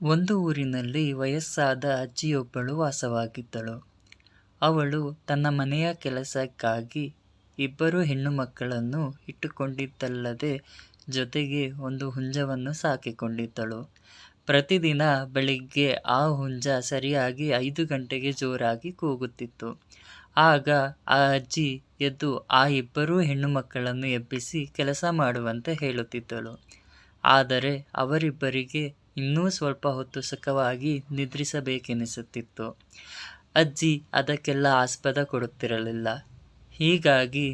ಒಂದು ಊರಿನಲ್ಲಿ ವಯಸ್ಸಾದ ಅಜ್ಜಿಯೊಬ್ಬಳು ವಾಸವಾಗಿದ್ದಳು. ಅವಳು ತನ್ನ ಮನೆಯ ಕೆಲಸಕ್ಕಾಗಿ ಇಬ್ಬರು ಹೆಣ್ಣು ಮಕ್ಕಳನ್ನು ಇಟ್ಟುಕೊಂಡಿದ್ದಲ್ಲದೆ ಜೊತೆಗೆ ಒಂದು ಹುಂಜವನ್ನು ಸಾಕಿಕೊಂಡಿದ್ದಳು. ಪ್ರತಿದಿನ ಬೆಳಿಗ್ಗೆ ಆ ಹುಂಜ ಸರಿಯಾಗಿ ಐದು ಗಂಟೆಗೆ ಜೋರಾಗಿ ಕೂಗುತ್ತಿತ್ತು. ಆಗ ಆ ಅಜ್ಜಿ ಎದ್ದು ಆ ಇಬ್ಬರೂ ಹೆಣ್ಣುಮಕ್ಕಳನ್ನು ಎಬ್ಬಿಸಿ ಕೆಲಸ ಮಾಡುವಂತೆ ಹೇಳುತ್ತಿದ್ದಳು. ಆದರೆ ಅವರಿಬ್ಬರಿಗೆ ಇನ್ನೂ ಸ್ವಲ್ಪ ಹೊತ್ತು ಸುಖವಾಗಿ ನಿದ್ರಿಸಬೇಕೆನಿಸುತ್ತಿತ್ತು. ಅಜ್ಜಿ ಅದಕ್ಕೆಲ್ಲ ಆಸ್ಪದ ಕೊಡುತ್ತಿರಲಿಲ್ಲ. ಹೀಗಾಗಿ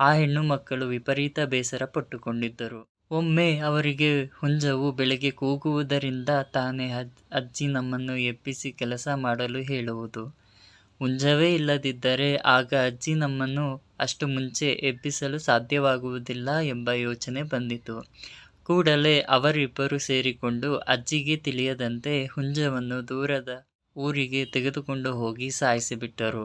ಆ ಹೆಣ್ಣು ಮಕ್ಕಳು ವಿಪರೀತ ಬೇಸರ ಪಟ್ಟುಕೊಂಡಿದ್ದರು. ಒಮ್ಮೆ ಅವರಿಗೆ ಹುಂಜವು ಬೆಳಗ್ಗೆ ಕೂಗುವುದರಿಂದ ತಾನೇ ಅಜ್ಜಿ ನಮ್ಮನ್ನು ಎಬ್ಬಿಸಿ ಕೆಲಸ ಮಾಡಲು ಹೇಳುವುದು. ಹುಂಜವೇ ಇಲ್ಲದಿದ್ದರೆ ಆಗ ಅಜ್ಜಿ ನಮ್ಮನ್ನು ಅಷ್ಟು ಮುಂಚೆ ಎಬ್ಬಿಸಲು ಸಾಧ್ಯವಾಗುವುದಿಲ್ಲ ಎಂಬ ಯೋಚನೆ ಬಂದಿತು. ಕೂಡಲೇ ಅವರಿಬ್ಬರು ಸೇರಿಕೊಂಡು ಅಜ್ಜಿಗೆ ತಿಳಿಯದಂತೆ ಹುಂಜವನ್ನು ದೂರದ ಊರಿಗೆ ತೆಗೆದುಕೊಂಡು ಹೋಗಿ ಸಾಯಿಸಿಬಿಟ್ಟರು.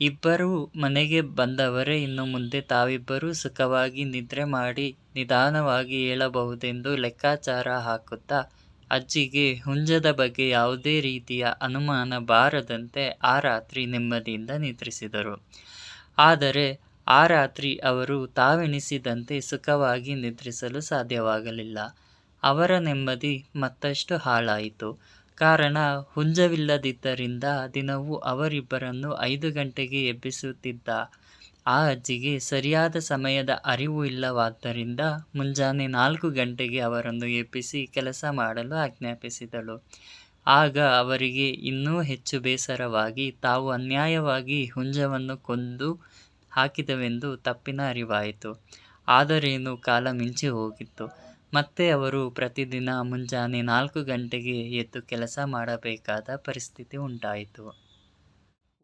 ಇಬ್ಬರೂ ಮನೆಗೆ ಬಂದವರೇ ಇನ್ನು ಮುಂದೆ ತಾವಿಬ್ಬರೂ ಸುಖವಾಗಿ ನಿದ್ರೆ ಮಾಡಿ ನಿಧಾನವಾಗಿ ಹೇಳಬಹುದೆಂದು ಲೆಕ್ಕಾಚಾರ ಹಾಕುತ್ತಾ ಅಜ್ಜಿಗೆ ಹುಂಜದ ಬಗ್ಗೆ ಯಾವುದೇ ರೀತಿಯ ಅನುಮಾನ ಬಾರದಂತೆ ಆ ರಾತ್ರಿ ನೆಮ್ಮದಿಯಿಂದ ನಿದ್ರಿಸಿದರು. ಆದರೆ ಆ ರಾತ್ರಿ ಅವರು ತಾವೆನಿಸಿದಂತೆ ಸುಖವಾಗಿ ನಿದ್ರಿಸಲು ಸಾಧ್ಯವಾಗಲಿಲ್ಲ. ಅವರ ನೆಮ್ಮದಿ ಮತ್ತಷ್ಟು ಹಾಳಾಯಿತು. ಕಾರಣ, ಹುಂಜವಿಲ್ಲದಿದ್ದರಿಂದ ದಿನವೂ ಅವರಿಬ್ಬರನ್ನು ಐದು ಗಂಟೆಗೆ ಎಬ್ಬಿಸುತ್ತಿದ್ದ ಆ ಅಜ್ಜಿಗೆ ಸರಿಯಾದ ಸಮಯದ ಅರಿವು ಇಲ್ಲವಾದ್ದರಿಂದ ಮುಂಜಾನೆ ನಾಲ್ಕು ಗಂಟೆಗೆ ಅವರನ್ನು ಎಬ್ಬಿಸಿ ಕೆಲಸ ಮಾಡಲು ಆಜ್ಞಾಪಿಸಿದಳು. ಆಗ ಅವರಿಗೆ ಇನ್ನೂ ಹೆಚ್ಚು ಬೇಸರವಾಗಿ ತಾವು ಅನ್ಯಾಯವಾಗಿ ಹುಂಜವನ್ನು ಕೊಂದು ಹಾಕಿದೆವೆಂದು ತಪ್ಪಿನ ಅರಿವಾಯಿತು. ಆದರೇನು ಕಾಲ ಮಿಂಚಿ ಹೋಗಿತ್ತು ಮತ್ತೆ ಅವರು ಪ್ರತಿದಿನ ಮುಂಜಾನೆ ನಾಲ್ಕು ಗಂಟೆಗೆ ಎದ್ದು ಕೆಲಸ ಮಾಡಬೇಕಾದ ಪರಿಸ್ಥಿತಿ ಉಂಟಾಯಿತು.